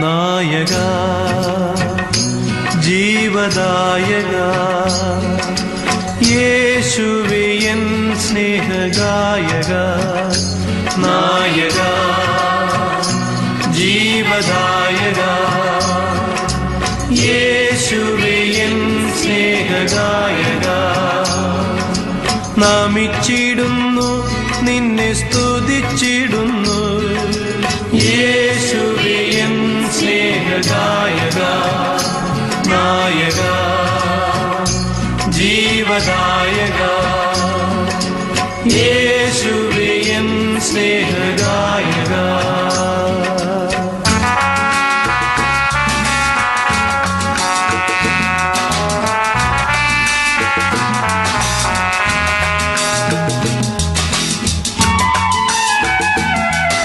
നായക ജീവദായക യേശുവിയൻ സ്നേഹഗായക നായക ജീവദായക യേശുവിയൻ സ്നേഹഗായക നാമിച്ചിടുന്നു നിന്നെ സ്തുതിച്ചിടുന്നു. नायग जीवदायगा ये सुरन् सेन गाय